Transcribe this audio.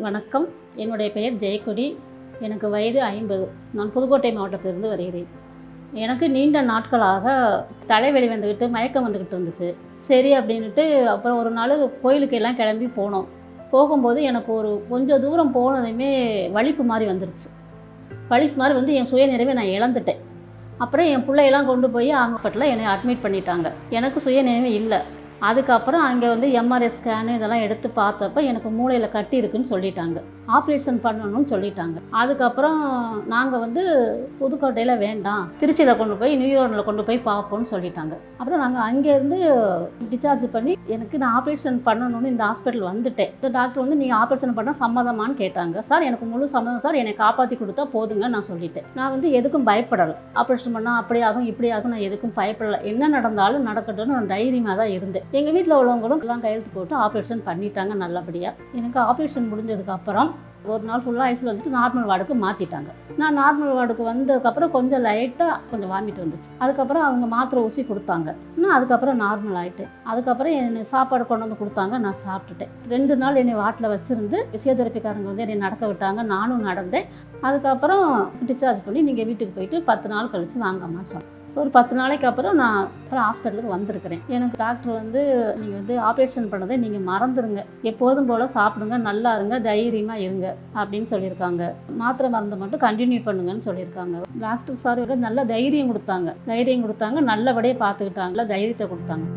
வணக்கம். என்னுடைய பெயர் ஜெயக்கொடி. எனக்கு வயது ஐம்பது. நான் புதுக்கோட்டை மாவட்டத்திலிருந்து வருகிறேன். எனக்கு நீண்ட நாட்களாக தலைவலி வந்துக்கிட்டு மயக்கம் வந்துக்கிட்டு இருந்துச்சு. சரி அப்படின்ட்டு அப்புறம் ஒரு நாள் கோயிலுக்கு எல்லாம் கிளம்பி போனோம். போகும்போது எனக்கு ஒரு கொஞ்சம் தூரம் போனதுமே வலிப்பு மாதிரி வந்துருச்சு. வலிப்பு மாதிரி வந்து என் சுயநிறைவை நான் இழந்துட்டேன். அப்புறம் என் பிள்ளையெல்லாம் கொண்டு போய் ஹாஸ்பிட்டலில் என்னை அட்மிட் பண்ணிட்டாங்க. எனக்கு சுயநினைவு இல்லை. அதுக்கப்புறம் அங்கே வந்து எம்ஆர்ஐ ஸ்கேனு இதெல்லாம் எடுத்து பார்த்தப்ப எனக்கு மூளையில் கட்டி இருக்குன்னு சொல்லிட்டாங்க. ஆப்ரேஷன் பண்ணணும்னு சொல்லிட்டாங்க. அதுக்கப்புறம் நாங்கள் வந்து புதுக்கோட்டையில் வேண்டாம். திருச்சியில் கொண்டு போய் நியூயார்க்கில் கொண்டு போய் பார்ப்போம்னு சொல்லிட்டாங்க. அப்புறம் நாங்கள் அங்கேருந்து டிஸ்சார்ஜ் பண்ணி எனக்கு நான் ஆப்ரேஷன் பண்ணணும்னு இந்த ஹாஸ்பிட்டல் வந்துட்டேன். இந்த டாக்டர் வந்து நீங்கள் ஆப்ரேஷன் பண்ணால் சம்மதமானு கேட்டாங்க. சார் எனக்கு முழு சம்மதம். சார் என்னை காப்பாற்றி கொடுத்தா போதுங்க நான் சொல்லிட்டேன். நான் வந்து எதுக்கும் பயப்படலை. ஆப்ரேஷன் பண்ணால் அப்படி ஆகும் இப்படி ஆகும் நான் எதுக்கும் பயப்படலை. என்ன நடந்தாலும் நடக்கட்டும்னு நான் தைரியமாக தான் இருந்தேன். எங்கள் வீட்டில் உள்ளவங்களும் எல்லாம் கையெழுத்து போட்டு ஆப்ரேஷன் பண்ணிட்டாங்க நல்லபடியாக எனக்கு ஆப்ரேஷன் முடிஞ்சதுக்கப்புறம் ஒரு நாள் ஃபுல்லாக ஐஸில் வந்துட்டு நார்மல் வார்டுக்கு மாற்றிட்டாங்க நான் நார்மல் வார்டுக்கு வந்ததுக்கப்புறம் கொஞ்சம் லைட்டாக கொஞ்சம் வாமிட் வந்துச்சு. அதுக்கப்புறம் அவங்க மாத்திரை ஊசி கொடுத்தாங்க. நான் அதுக்கப்புறம் நார்மல் ஆகிட்டேன் அதுக்கப்புறம் என்னை சாப்பாடு கொண்டு வந்து கொடுத்தாங்க. நான் சாப்பிட்டுட்டேன். ரெண்டு நாள் என்னை வாட்டில் வச்சுருந்து ஃபிசியோதெரப்பிக்காரங்க வந்து என்னை நடக்க விட்டாங்க. நானும் நடந்தேன். அதுக்கப்புறம் டிஸ்சார்ஜ் பண்ணி நீங்கள் வீட்டுக்கு போயிட்டு பத்து நாள் கழித்து வாங்கம்மான்னு சொன்னேன் ஒரு பத்து நாளைக்கு அப்புறம் நான் அப்புறம் ஹாஸ்பிட்டலுக்கு வந்திருக்கிறேன். எனக்கு டாக்டர் வந்து நீங்கள் வந்து ஆப்ரேஷன் பண்ணதை நீங்கள் மறந்துடுங்க எப்போதும் போல் சாப்பிடுங்க நல்லா இருங்க தைரியமாக இருங்க அப்படின்னு சொல்லியிருக்காங்க. மாத்திரை மருந்து மட்டும் கண்டினியூ பண்ணுங்கன்னு சொல்லியிருக்காங்க. டாக்டர் சார் நல்ல தைரியம் கொடுத்தாங்க. தைரியம் கொடுத்தாங்க நல்லபடியாக பார்த்துக்கிட்டாங்களா தைரியத்தை கொடுத்தாங்க.